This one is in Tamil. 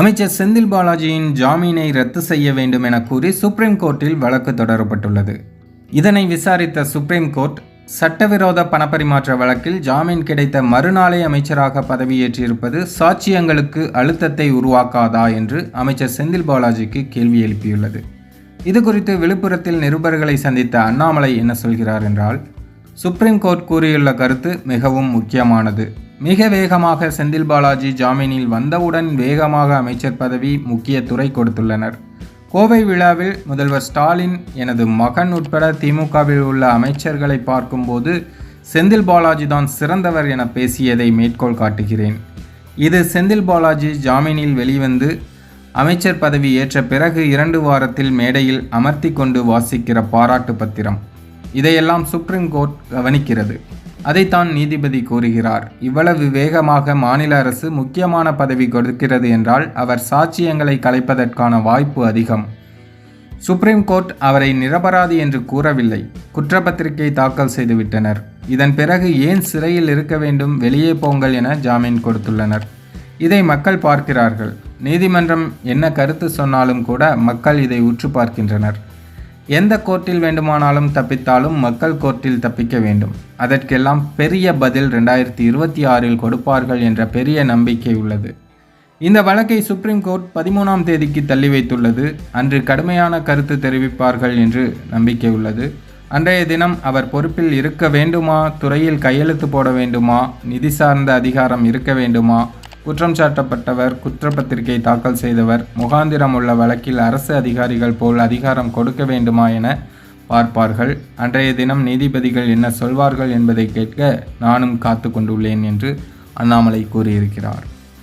அமைச்சர் செந்தில் பாலாஜியின் ஜாமீனை ரத்து செய்ய வேண்டும் என கூறி சுப்ரீம் கோர்ட்டில் வழக்கு தொடரப்பட்டுள்ளது. இதனை விசாரித்த சுப்ரீம் கோர்ட் சட்டவிரோத பணப்பரிமாற்ற வழக்கில் ஜாமீன் கிடைத்த மறுநாளே அமைச்சராக பதவியேற்றிருப்பது சாட்சியங்களுக்கு அழுத்தத்தை உருவாக்காதா என்று அமைச்சர் செந்தில் பாலாஜிக்கு கேள்வி எழுப்பியுள்ளது. இது குறித்து விழுப்புரத்தில் நிருபர்களை சந்தித்த அண்ணாமலை என்ன சொல்கிறார் என்றால் சுப்ரீம் கோர்ட் கூறியுள்ள கருத்து மிகவும் முக்கியமானது. மிக வேகமாக செந்தில் பாலாஜி ஜாமீனில் வந்தவுடன் வேகமாக அமைச்சர் பதவி முக்கிய துறை கொடுத்துள்ளனர். கோவை விழாவில் முதல்வர் ஸ்டாலின் எனது மகன் உட்பட திமுகவில் உள்ள அமைச்சர்களை பார்க்கும்போது செந்தில் பாலாஜி தான் சிறந்தவர் என பேசியதை மேற்கோள் காட்டுகிறேன். இது செந்தில் பாலாஜி ஜாமீனில் வெளிவந்து அமைச்சர் பதவி ஏற்ற பிறகு இரண்டு வாரத்தில் மேடையில் அமர்த்தி கொண்டு வாசிக்கிற பாராட்டு பத்திரம். இதையெல்லாம் சுப்ரீம் கோர்ட் கவனிக்கிறது. அதைத்தான் நீதிபதி கூறுகிறார். இவ்வளவு வேகமாக மாநில அரசு முக்கியமான பதவி கொடுக்கிறது என்றால் அவர் சாட்சியங்களை கலைப்பதற்கான வாய்ப்பு அதிகம். சுப்ரீம் கோர்ட் அவரை நிரபராதி என்று கூறவில்லை. குற்றப்பத்திரிகை தாக்கல் செய்துவிட்டனர். இதன் பிறகு ஏன் சிறையில் இருக்க வேண்டும் வெளியே போங்கள் என ஜாமீன் கொடுத்துள்ளனர். இதை மக்கள் பார்க்கிறார்கள். நீதிமன்றம் என்ன கருத்து சொன்னாலும் கூட மக்கள் இதை உற்று பார்க்கின்றனர். எந்த கோர்ட்டில் வேண்டுமானாலும் தப்பித்தாலும் மக்கள் கோர்ட்டில் தப்பிக்க வேண்டும். அதற்கெல்லாம் பெரிய பதில் ரெண்டாயிரத்தி இருபத்தி ஆறில் கொடுப்பார்கள் என்ற பெரிய நம்பிக்கை உள்ளது. இந்த வழக்கை சுப்ரீம் கோர்ட் பதிமூணாம் தேதிக்கு தள்ளி வைத்துள்ளது. அன்று கடுமையான கருத்து தெரிவிப்பார்கள் என்று நம்பிக்கை உள்ளது. அன்றைய தினம் அவர் பொறுப்பில் இருக்க வேண்டுமா? துறையில் கையெழுத்து போட வேண்டுமா? நிதி சார்ந்த அதிகாரம் இருக்க வேண்டுமா? குற்றம் சாட்டப்பட்டவர் குற்றப்பத்திரிகை தாக்கல் செய்தவர் முகாந்திரம் உள்ள வழக்கில் அரசு அதிகாரிகள் போல் அதிகாரம் கொடுக்க வேண்டுமா என பார்ப்பார்கள். அன்றைய தினம் நீதிபதிகள் என்ன சொல்வார்கள் என்பதை கேட்க நானும் காத்து கொண்டுள்ளேன் என்று அண்ணாமலை கூறியிருக்கிறார்.